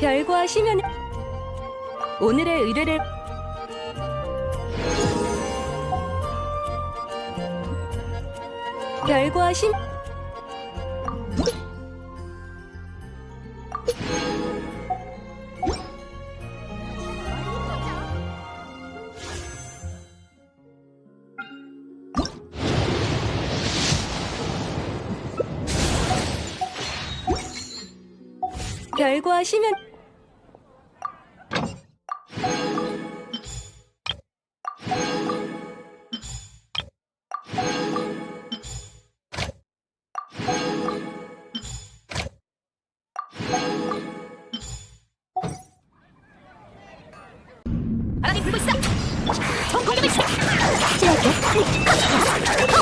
별과 심연 오늘의 의뢰를 별과 심 별과 심연 바람이 불고 있어. 총 공격을 시작. 찔러볼게.